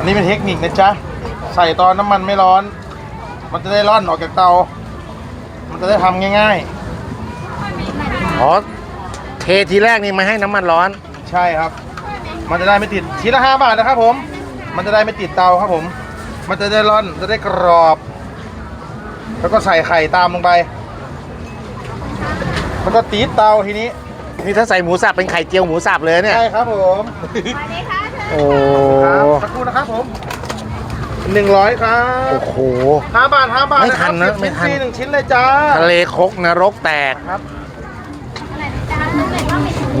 อันนี้เป็นเทคนิคนะจ๊ะ ใส่ตอนน้ำมันไม่ร้อน มันจะได้ร่อนออกจากเตา มันจะได้ทำง่ายอ๋อเททีแรกนี่ไม่ให้น้ำมันร้อนๆใช่ครับ มันจะได้ไม่ติดชิ้นละห้าบาทนะครับผม มันจะได้ไม่ติดเตาครับผม มันจะได้ร่อนจะได้กรอบ แล้วก็ใส่ไข่ตามลงไป มันก็ตีดเตาทีนี้ นี่ถ้าใส่หมูสับเป็นไข่เจียวหมูสับเลยเนี่ย ใช่ครับผม โอ้ครับสักครู่นะครับผมหนึ่งร้อยครับโอ้โห ห้าบาทห้าบาทไม่ทันนะครับไม่ทันสิบชิ้ฟรีหนึ่งชิ้นเลยจ้าทะเลคกนรกแตก ครับ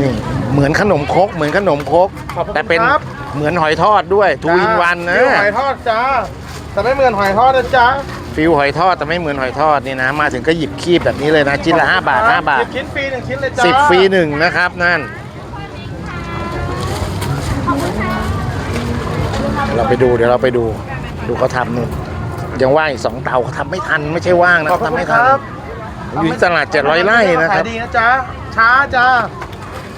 นี่เหมือนขนมครกเหมือนขนมครกขอบพระคุณแต่เป็นครับ เหมือนหอยทอดด้วยทูอินวันนะฟิวหอยทอดจ้าแต่ไม่เหมือนหอยทอดนะจ้าฟิวหอยทอดแต่ไม่เหมือนหอยทอดนี่นะ มาถึงก็หยิบคีบแบบนี้เลยนะชิ้นละ5บาท5บาทสิบชิ้นฟรีหนึ่งชิ้นเลยจ้าสิบฟรีหนึ่งนะครับนั่น เราไปดูเดี๋ยวเราไปดู ดูเขาทำนู่นยังว่างอีกสองเตาเขาทำไม่ทันไม่ใช่ว่างนะขอบเขาคุณทำไม่คทันรับอยู่ที่ตลาดเจ็ดร้อยไร่นะครับขายดีนะจ้าช้าจ้า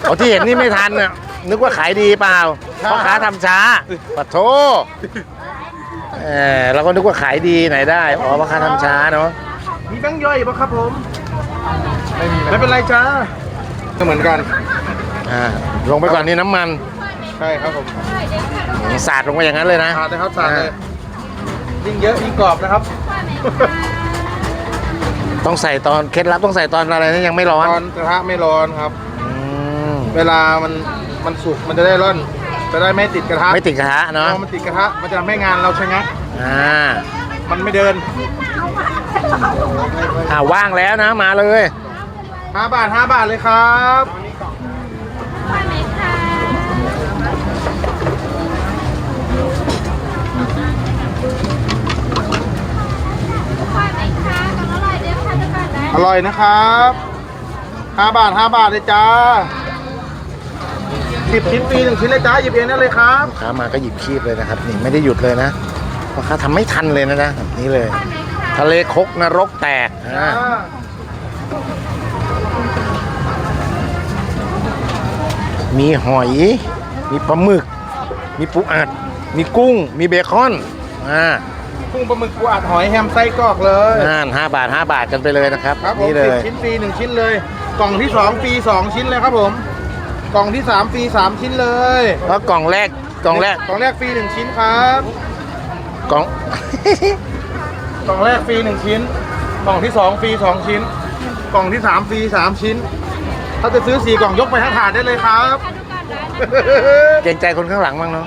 เอาที่เห็นนี่ไม่ทันน่ะนึกว่าขายดีเปล่าครับพ่อค้าทำช้าปะโทเออเราก็นึกว่าขายดีไหนได้อ๋อพ่อค้าทำช้าเนาะมีแบงค์ย่อยปะครับผม ไม่มีไม่เป็นไรจ้าก็เหมือนกัน อ่าลงไปก่อนนี่น้ำมัน ใช่ครับผมสาดลงไปอย่างนั้นเลยนะสาดเลยครับสาดเลยยิ่งเยอะยิ่งกรอบนะครับ ต้องใส่ตอนเคล็ดลับต้องใส่ตอนอะไรนะยังไม่ร้อนตอนกระทะไม่ร้อนครับอืมเวลามันมันสุกมันจะได้ร่อนจะได้ไม่ติดกระทะไม่ติดกระทะเนาะพอมันติดกระทะมันจะทำให้งานเราชะงักอ่ามันไม่เดินอ่าว่างแล้วนะมาเลย5บาท5บาทเลยครับ ร่อยนะครับ5บาท5บาทเลยจ้า10ชิ้นฟรีหนึ่งชิ้นเลยจ้าหยิบเองได้เลยครับลูกค้ามาก็หยิบคีบเลยนะครับ นี่ไม่ได้หยุดเลยนะพ่อค้าทำไม่ทันเลยนะนะแบบนี้เลย ทะเลคกนรกแตกอ่ามีหอย มีปลาหมึก มีปูอัด มีกุ้ง มีเบคอนอ่า กุ้งปลาหมึกปูอัดหอยแฮมไส้กรอกเลย นั่นห้าบาทห้าบาทกันไปเลยนะครับครับผมนี่เลสิบย ชิ้นฟรีหนึ่งชิ้นเลย กล่องที่สองฟรีสองชิ้นเลยครับผม กล่องที่สามฟรีสามชิ้นเลยเพราะกล่องแรกกล่องแรกกล่องแรกฟรีหนึ่งชิ้นครับ กล่อง กล่องแรกฟรีหนึ่งชิ้น กล่องที่สองฟรีสองชิ้น กล่องที่สามฟรีสามชิ้น ถ้าจะซื้อสี่กล่องยกไปทั้งถาดได้เลยครับ เกรงใจคนข้างหลังบ้างเนาะ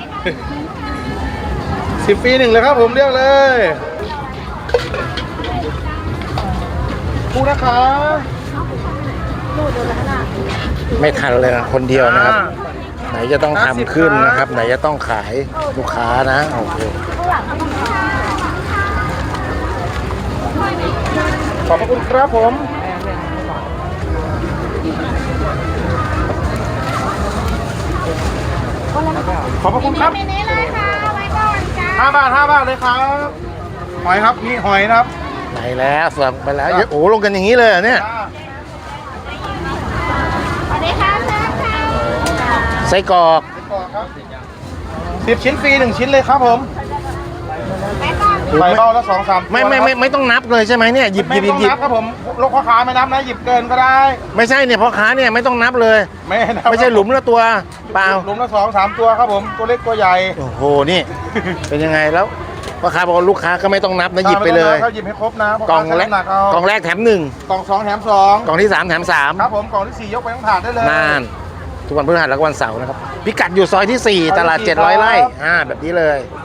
สิบฟรีหนึ่งเลยครับผมเลือกเลยคู่นะคะไม่ทันเลยนะคนเดียวนะครับอ่าไหนจะต้องทำ50ขึ้นครับนะครับ ไหนจะต้องขายลูกค้านะโอเคขอบพระคุณครับผมขอบพระคุณครับมินิเลยค่ะ ห้าบาทห้าบาทเลยครับ หอยครับนี่หอยนะครับไหนแล้วสั่งไปแล้วเยอะโอ้ลงกันอย่างนี้เลยเหรอเนี่ยสวัสดีค่ะแซ่บค่ะไส้กรอกสิบชิ้นฟรีหนึ่งชิ้นเลยครับผมไปก่อน ใบเบ้าละสองสามตัวไม่ไม่ไม่ไม่ต้องนับเลยใช่ไหมเนี่ยหยิบหไม่ยิบหยิต้บองหยิบนับครับผมลูกพ่อค้าไม่นับนะหยิบเกินก็ได้ ไม่ใช่เนี่ยพ่อค้าเนี่ยไม่ต้องนับเลย ไม่นับไม่ใช่หลุมละตัวเปล่าหลุมละสองสามตัวครับผมตัวเล็กตัวใหญ่โอ้โหนี่ เป็นยังไงแล้วพ่อค้าบอกว่าลูกค้าก็ไม่ต้องนับนะหยิบไปเลยเขาหยิบให้ครบนะพ่กล่องค้าแรชั่กน้ำหนักเอากล่องแรกแถมหนึ่งกล่องสองแถมสองกล่องที่สามแถมสามครับผมกล่องที่สี่ยกไปทั้งถาดได้เลยนานทุกวันพฤหัสและวันเสาร์นะครับพิกัดอยู่ซอยที่ 4 ตลาด 700ไร่อ่าแบบนี้เลยจ